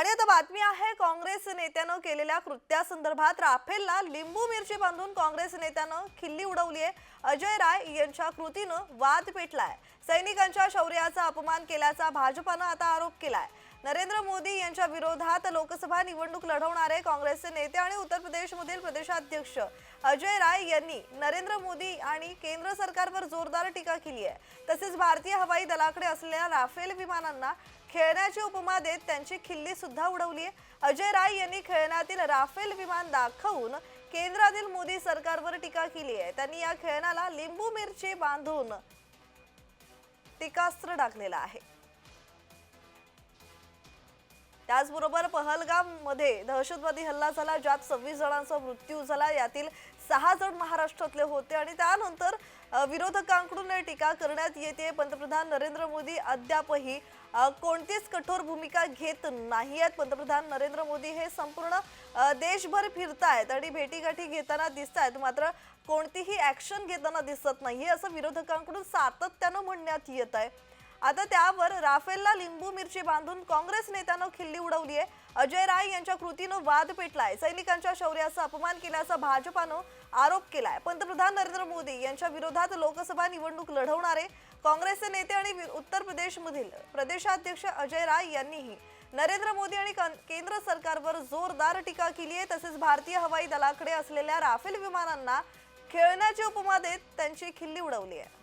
आणि आता बातमी आहे काँग्रेस नेत्यानं केलेल्या कृत्यासंदर्भात राफेलला लिंबू मिरची बांधून काँग्रेस नेत्यानं खिल्ली उडवली आहे अजय राय यांच्या कृतीनं वाद पेटलाय. सैनिकांच्या शौर्याचा अपमान केल्याचा भाजपानं आता आरोप केलाय. नरेंद्र मोदी यांच्या विरोधात लोकसभा निवडणूक लढवणारे काँग्रेसचे नेते आणि उत्तर प्रदेशमधील प्रदेशाध्यक्ष अजय राय यांनी नरेंद्र मोदी आणि केंद्र सरकारवर जोरदार टीका केली आहे तसेच भारतीय हवाई दलाकडे असलेल्या राफेल विमानांना खेळण्याची उपमा देत त्यांची खिल्ली सुद्धा उडवली आहे. अजय राय यांनी खेळण्यातील राफेल विमान दाखवून केंद्रातील मोदी सरकारवर टीका केली आहे. त्यांनी या खेळण्याला लिंबू मिरची बांधून टीकास्त्र टाकलेलं आहे. त्याचबरोबर पहलगाममध्ये दहशतवादी हल्ला झाला ज्यात सव्वीस जणांचा मृत्यू झाला. यातील सहा जण महाराष्ट्रातले होते आणि त्यानंतर विरोधकांकडून टीका करण्यात येते. पंतप्रधान नरेंद्र मोदी अद्यापही कोणतीच कठोर भूमिका घेत नाही आहेत. पंतप्रधान नरेंद्र मोदी हे संपूर्ण देशभर देशभर फिरतायत आणि भेटीगाठी घेताना दिसत आहेत मात्र कोणतीही ॲक्शन घेताना दिसत नाहीये असं विरोधकांकडून सातत्यानं म्हणण्यात येत आहे. आता त्यावर राफेलला लिंबू मिरची बांधून काँग्रेस नेत्यानं खिल्ली उडवली आहे अजय राय यांच्या कृतीनं वाद पेटलाय. सैनिकांच्या शौर्याचा अपमान केल्याचा भाजपानं आरोप केलाय. पंतप्रधान नरेंद्र मोदी यांच्या विरोधात लोकसभा निवडणूक लढवणारे काँग्रेसचे नेते आणि वि- उत्तर प्रदेशमधील प्रदेशाध्यक्ष अजय राय यांनीही नरेंद्र मोदी आणि केंद्र सरकारवर जोरदार टीका केली आहे. तसेच भारतीय हवाई दलाकडे असलेल्या राफेल विमानांना खेळण्याची उपमा देत त्यांची खिल्ली उडवली आहे.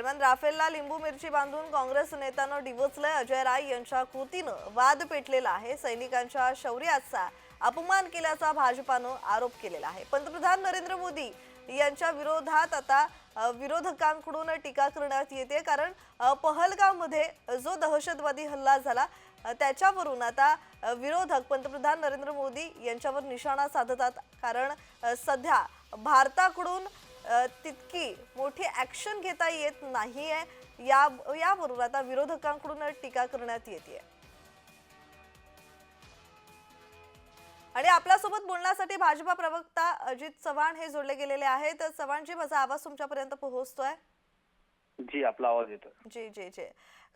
दरम्यान राफेलला लिंबू मिरची बांधून काँग्रेस नेत्यानं डिवचलंय. अजय राय यांच्या कृतीनं वाद पेटलेला आहे. सैनिकांच्या शौर्याचा अपमान केल्याचा भाजपानं आरोप केलेला आहे. पंतप्रधान नरेंद्र मोदी यांच्या विरोधात आता विरोधकांकडून टीका करण्यात येते. कारण अ, पहलगावमध्ये जो दहशतवादी हल्ला झाला त्याच्यावरून आता विरोधक पंतप्रधान नरेंद्र मोदी यांच्यावर निशाणा साधतात. कारण सध्या भारताकडून तितकी मोठी ऍक्शन घेता येत नाहीये. या यावरून आता विरोधकांकडून टीका करण्यात येते आणि आपल्यासोबत बोलण्यासाठी भाजपा प्रवक्ता अजित चव्हाण हे जोडले गेलेले आहेत. चव्हाणजी माझा आवाज तुमच्यापर्यंत पोहोचतोय? जी आपला आवाज येतो जी जी जी.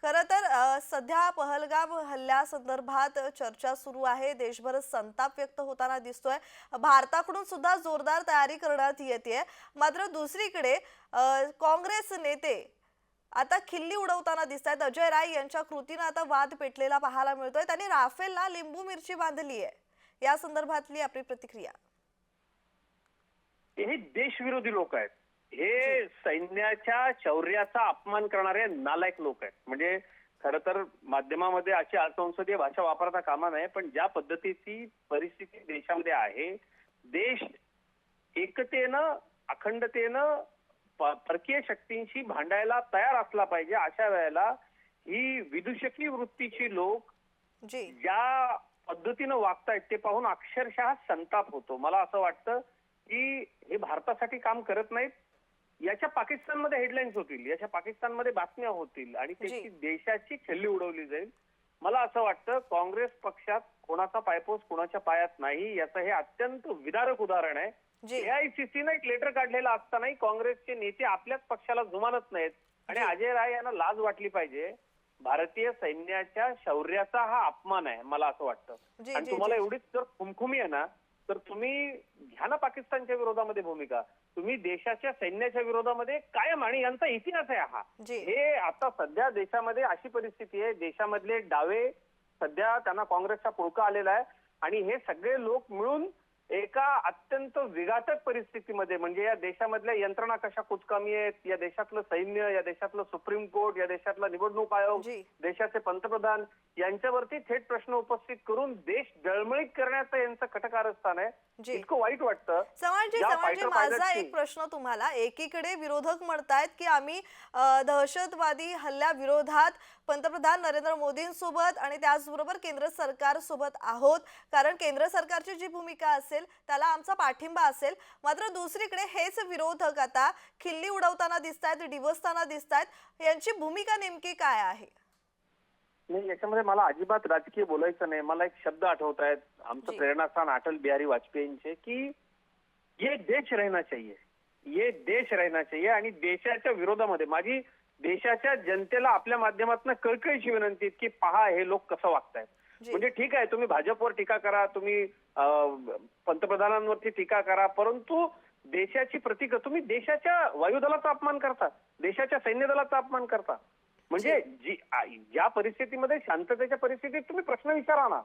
खरं तर सध्या पहलगाम हल्ल्यासंदर्भात चर्चा सुरू आहे. देशभर संताप व्यक्त होताना दिसतोय. भारताकडून सुद्धा जोरदार तयारी करण्यात येते मात्र दुसरीकडे काँग्रेस नेते आता खिल्ली उडवताना दिसत आहेत अजय राय यांच्या कृतीनं आता वाद पेटलेला पाहायला मिळतोय. त्यांनी राफेलला लिंबू मिरची बांधली आहे. या संदर्भातली आपली प्रतिक्रिया. हे देशविरोधी लोक आहेत. हे सैन्याच्या शौर्याचा अपमान करणारे नालायक लोक आहेत. म्हणजे खर तर माध्यमामध्ये अशी असंसदीय भाषा वापरता कामा नये पण ज्या पद्धतीची परिस्थिती देशामध्ये आहे देश एकतेनं अखंडतेनं परकीय शक्तींशी भांडायला तयार असला पाहिजे अशा वेळेला ही विदूषकी वृत्तीची लोक ज्या पद्धतीनं वागतायत ते पाहून अक्षरशः संताप होतो. मला असं वाटतं की हे भारतासाठी काम करत नाहीत याच्या पाकिस्तानमध्ये हेडलाईन्स होतील याच्या पाकिस्तानमध्ये बातम्या होतील आणि त्याची. देशाची खिल्ली उडवली जाईल मला असं वाटतं काँग्रेस पक्षात कोणाचा पायपोस कोणाच्या पायात नाही याचं हे अत्यंत विदारक उदाहरण आहे एआयसीसीनं एक लेटर काढलेलं असतानाही काँग्रेसचे नेते आपल्याच पक्षाला जुमानत नाहीत आणि. अजय राय यांना लाज वाटली पाहिजे भारतीय सैन्याच्या शौर्याचा हा अपमान आहे मला असं वाटतं आणि तुम्हाला. एवढीच जर खुमखुमी आहे ना तर तुम्ही घ्या ना पाकिस्तानच्या विरोधामध्ये भूमिका. तुम्ही देशाच्या सैन्याच्या विरोधामध्ये कायम आणि यांचा इतिहास आहे हा. हे आता सध्या देशामध्ये अशी परिस्थिती आहे देशामधले डावे सध्या त्यांना काँग्रेसचा पुळका आलेला आहे आणि हे सगळे लोक मिळून एका अत्यंत विघातक परिस्थितीमध्ये म्हणजे या देशामधल्या यंत्रणा कशा कुचकामी आहेत या देशातलं सैन्य या देशातलं सुप्रीम कोर्ट या देशातला निवडणूक आयोग देशाचे पंतप्रधान यांच्यावरती थेट प्रश्न उपस्थित करून देश डळमळीत करण्याचं यांचं कटकारस्थान आहे. इतकं वाईट वाटतं. माझा एक प्रश्न तुम्हाला. एकीकडे विरोधक म्हणतायत की आम्ही दहशतवादी हल्ल्याविरोधात पंतप्रधान नरेंद्र मोदींसोबत आणि त्याचबरोबर केंद्र सरकार सोबत आहोत. कारण केंद्र सरकारची जी भूमिका असेल त्याला आमचा पाठिंबा असेल. मात्र दुसरीकडे हेच विरोधक आता खिल्ली उडवताना दिसत आहेत डिवसताना दिसत आहेत यांची भूमिका नेमकी काय आहे? नाही याच्यामध्ये मला अजिबात राजकीय बोलायचं नाही. मला एक शब्द आठवत आहेत आमचं. प्रेरणास्थान अटल बिहारी वाजपेयींचे की ये देश रहना चाहिए. ये देश रहना चाहिए. आणि देशाच्या विरोधामध्ये माझी देशाच्या जनतेला आपल्या माध्यमातून कळकळीची विनंती की पहा हे लोक कसं वागतायत. म्हणजे ठीक आहे तुम्ही भाजपवर टीका करा तुम्ही पंतप्रधानांवरती टीका करा परंतु देशाची प्रतीक तुम्ही देशाच्या वायुदलाचा अपमान करता देशाच्या सैन्य दलाचा अपमान करता. म्हणजे जी. ज्या परिस्थितीमध्ये शांततेच्या परिस्थितीत तुम्ही प्रश्न विचारा ना.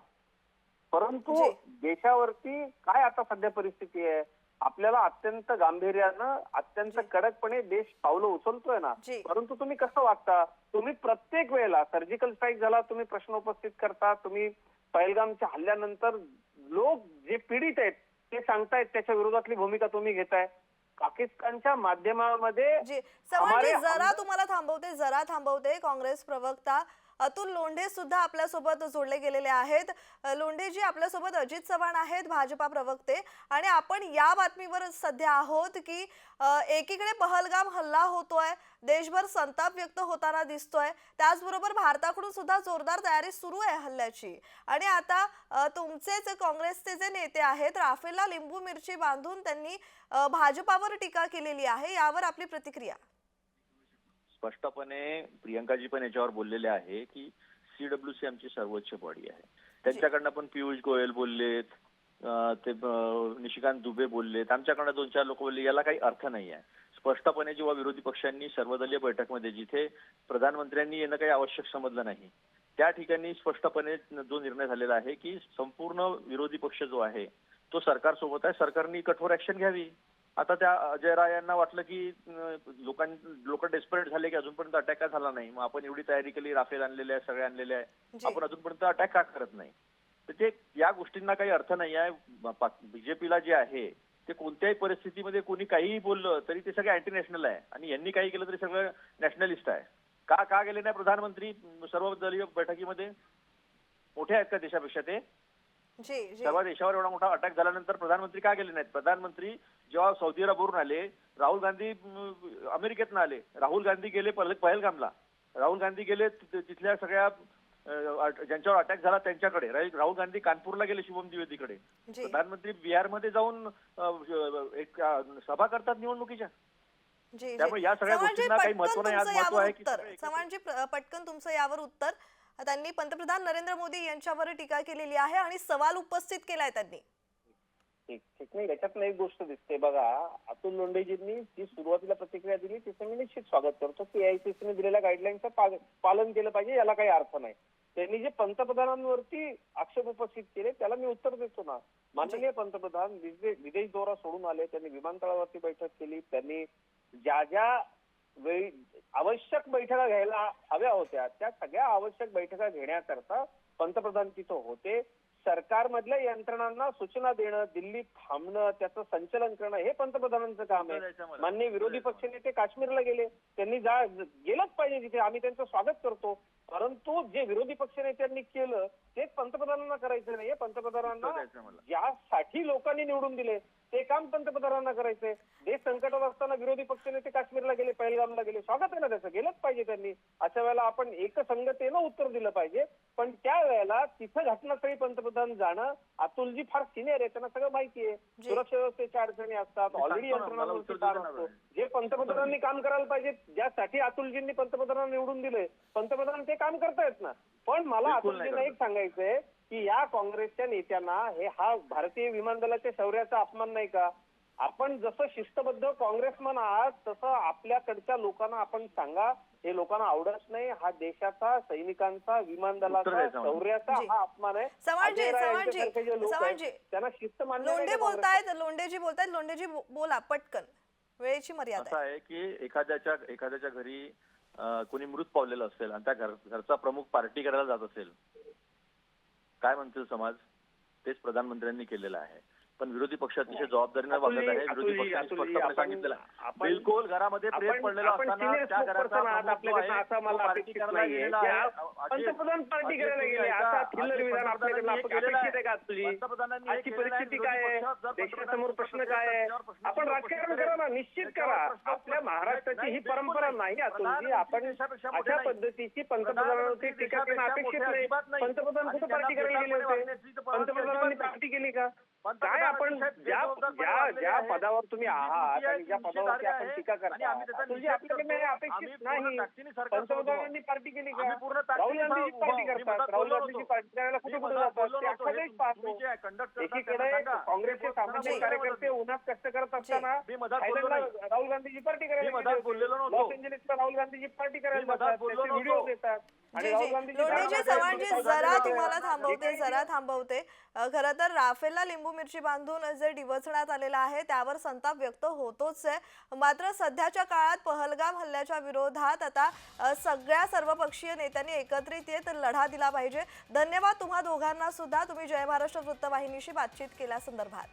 परंतु. देशावरती काय आता सध्या परिस्थिती आहे? आपल्याला अत्यंत गांभीर्यानं अत्यंत. कडकपणे देश पावलं उचलतोय ना. परंतु तुम्ही कसं वागता? तुम्ही प्रत्येक वेळेला सर्जिकल स्ट्राईक झाला तुम्ही प्रश्न उपस्थित करता तुम्ही पहलगामच्या हल्ल्यानंतर लोक जे पीडित आहेत ते सांगतायत त्याच्या विरोधातली भूमिका तुम्ही घेताय. पाकिस्तानच्या माध्यमामध्ये जरा तुम्हाला थांबवते जरा थांबवते काँग्रेस प्रवक्ता. अतुल लोंढे सुद्धा आपल्यासोबत जोडले गेलेले आहेत. लोंढेजी आपल्यासोबत अजित चव्हाण आहेत भाजपा प्रवक्ते. आणि आपण या बातमीवर सध्या आहोत की एकीकडे पहलगाम हल्ला होतोय देशभर संताप व्यक्त होताना दिसतोय. त्याचबरोबर भारताकडून सुद्धा जोरदार तयारी सुरू आहे हल्ल्याची. आणि आता तुमचेच काँग्रेसचे जे नेते आहेत राफेलला लिंबू मिरची बांधून त्यांनी भाजपावर टीका केलेली आहे. यावर आपली प्रतिक्रिया. स्पष्टपणे प्रियंकाजी पण याच्यावर बोललेले आहे की सीडब्ल्यूसी आमची सर्वोच्च बॉडी आहे. त्यांच्याकडनं पण पियुष गोयल बोललेत ते निशिकांत दुबे बोललेत. आमच्याकडनं दोन चार लोक बोलले याला काही अर्थ नाही आहे. स्पष्टपणे जेव्हा विरोधी पक्षांनी सर्वदलीय बैठकमध्ये जिथे प्रधानमंत्र्यांनी येणं काही आवश्यक समजलं नाही त्या ठिकाणी स्पष्टपणे जो निर्णय झालेला आहे की संपूर्ण विरोधी पक्ष जो आहे तो सरकारसोबत आहे. सरकारने कठोर ऍक्शन घ्यावी. आता त्या अजय राय यांना वाटलं की लोकां लोक डेस्परेट झाले की अजूनपर्यंत अटॅक का झाला नाही? मग आपण एवढी तयारी केली राफेल आणलेले आहे सगळे आणलेले आहे. आपण अजूनपर्यंत अटॅक का करत नाही? तर ते या गोष्टींना काही अर्थ नाही आहे. बीजेपीला जे आहे ते कोणत्याही परिस्थितीमध्ये कोणी काहीही बोललं तरी ते सगळे अँटी नॅशनल आहे. आणि यांनी काही केलं तरी सगळं नॅशनलिस्ट आहे. का का गेले नाही प्रधानमंत्री सर्वदलीय बैठकीमध्ये? मोठे आहेत का देशापेक्षा ते? सर्व देशावर एवढा मोठा अटॅक झाल्यानंतर प्रधानमंत्री का गेले नाहीत? प्रधानमंत्री जेव्हा सौदी अरबवरून आले राहुल गांधी अमेरिकेतनं आले. राहुल गांधी गेले पहल- पहलगामला. राहुल गांधी गेले तिथल्या सगळ्या ज्यांच्यावर अटॅक झाला त्यांच्याकडे. राहुल गांधी कानपूरला गेले शुभम द्विवेदीकडे. प्रधानमंत्री बिहारमध्ये जाऊन एक सभा करतात निवडणुकीच्या. त्यामुळे या सगळ्या गोष्टींना काही महत्त्व नाही. आज महत्त्व आहे की चव्हाणजी पटकन तुमचं यावर उत्तर. त्यांनी पंतप्रधान नरेंद्र मोदी यांच्यावर टीका केलेली आहे आणि सवाल उपस्थित केलाय त्यांनी. ठीक ठीक नाही याच्यातनं एक गोष्ट दिसते. बघा अतुल लोंढेजींनी जी सुरुवातीला प्रतिक्रिया दिली तिचं मी निश्चित स्वागत करतो की एआयसीसीने दिलेल्या गाईडलाईनचं पालन केलं पाहिजे याला काही अर्थ नाही. त्यांनी जे पंतप्रधानांवरती आक्षेप उपस्थित केले त्याला मी उत्तर देतो ना. माननीय पंतप्रधान विदेश दौरा सोडून आले त्यांनी विमानतळावरती बैठक केली त्यांनी ज्या ज्या वेळी आवश्यक बैठका घ्यायला हव्या होत्या त्या सगळ्या आवश्यक बैठका घेण्याकरता पंतप्रधान तिथं होते. सरकारमधल्या यंत्रणांना सूचना देणं दिल्लीत थांबणं त्याचं संचलन करणं हे पंतप्रधानांचं काम आहे. माननीय विरोधी पक्षनेते काश्मीरला गेले. त्यांनी जा गेलंच पाहिजे तिथे. आम्ही त्यांचं स्वागत करतो. परंतु जे विरोधी पक्षनेत्यांनी केलं तेच पंतप्रधानांना करायचं नाहीये. पंतप्रधानांना. ज्यासाठी लोकांनी निवडून दिले ते काम पंतप्रधानांना करायचंय. देश संकटात असताना विरोधी पक्षनेते काश्मीरला गेले पहलगामला गेले. स्वागत आहे ना त्याचं? गेलंच पाहिजे त्यांनी. अशा वेळेला आपण एकसंगतेनं उत्तर दिलं पाहिजे. पण त्या वेळेला तिथं घटनास्थळी पंतप्रधान जाणं अतुलजी फार सिनियर आहे. त्यांना सगळं माहिती आहे. सुरक्षा व्यवस्थेच्या अडचणी असतात. ऑलरेडी यंत्रणांवरती ताण असतो. बरं. जे पंतप्रधानांनी काम करायला पाहिजे ज्यासाठी अतुलजींनी पंतप्रधानांना निवडून दिले पंतप्रधान ते काम करतायत ना. पण मला अतुलजींना एक सांगायचंय की या काँग्रेसच्या नेत्यांना हे हा भारतीय विमान दलाच्या शौर्याचा अपमान नाही का? आपण जसं शिस्तबद्ध काँग्रेसमन आहात तसं आपल्याकडच्या लोकांना आपण सांगा. हे लोकांना आवडत नाही. हा देशाचा सैनिकांचा विमान दलाचा. शौर्याचा. हा अपमान आहे. त्यांना शिस्त मान्य नाही लोंढे? बोलतायत लोंढेजी बोलतायत. लोंढेजी बोला पटकन. वेळेची मर्यादा आहे की एखाद्याच्या एखाद्याच्या घरी कोणी मृत पावलेलं असेल आणि त्या घर घरचा प्रमुख पार्टी करायला जात असेल काय म्हणतील समाज? तेच प्रधानमंत्र्यांनी केलेलं आहे. पण विरोधी पक्ष अतिशय जबाबदारीने अतुलजी, वागत आहे. विरोधी पक्षांनी सांगितलेलं बिलकुल घरामध्ये आपण- पडलेलं असताना त्या पंतप्रधान पार्टी करायला गेले. थिल्लर विधान हे अपेक्षित आहे का हे आजची आहे. परिस्थिती काय आहे? देशासमोर प्रश्न काय आहे? आपण राजकारण. करा ना निश्चित करा. आपल्या महाराष्ट्राची ही परंपरा नाही. अतुलजी. आपण अशा. पद्धतीची पंतप्रधानावरती टीका करणं अपेक्षित नाही. पंतप्रधान कुठं पार्टी करायला गेले होते? पंतप्रधानांनी. पार्टी केली का काय आपण ज्या. पदावर तुम्ही आहात आणि ज्या पदावरती आपण. टीका करता तुझी आपल्याकडे. अपेक्षित नाही पंतप्रधानांनी पार्टी केली का राहुल गांधीची पार्टी करतात राहुल गांधीची. पार्टी करायला कुठे कुठे जातात अख्खा देश पाहतो एकीकडे. काँग्रेसचे सामान्य कार्यकर्ते उन्हात कष्ट करत असताना राहुल गांधीची पार्टी करायला. लॉस एंजलिसला राहुल गांधीची पार्टी करायला. व्हिडिओ देतात जी लोणीजी चव्हाणजी जरा. तुम्हाला थांबवते जरा थांबवते. खरं तर राफेलला लिंबू मिरची बांधून जे डिवचण्यात आलेलं आहे त्यावर संताप व्यक्त होतोच आहे. मात्र सध्याच्या काळात पहलगाम हल्ल्याच्या विरोधात आता सगळ्या सर्वपक्षीय नेत्यांनी एकत्रित येत लढा दिला पाहिजे. धन्यवाद तुम्हा दोघांना सुद्धा. तुम्ही जय महाराष्ट्र वृत्तवाहिनीशी बातचीत केल्या संदर्भात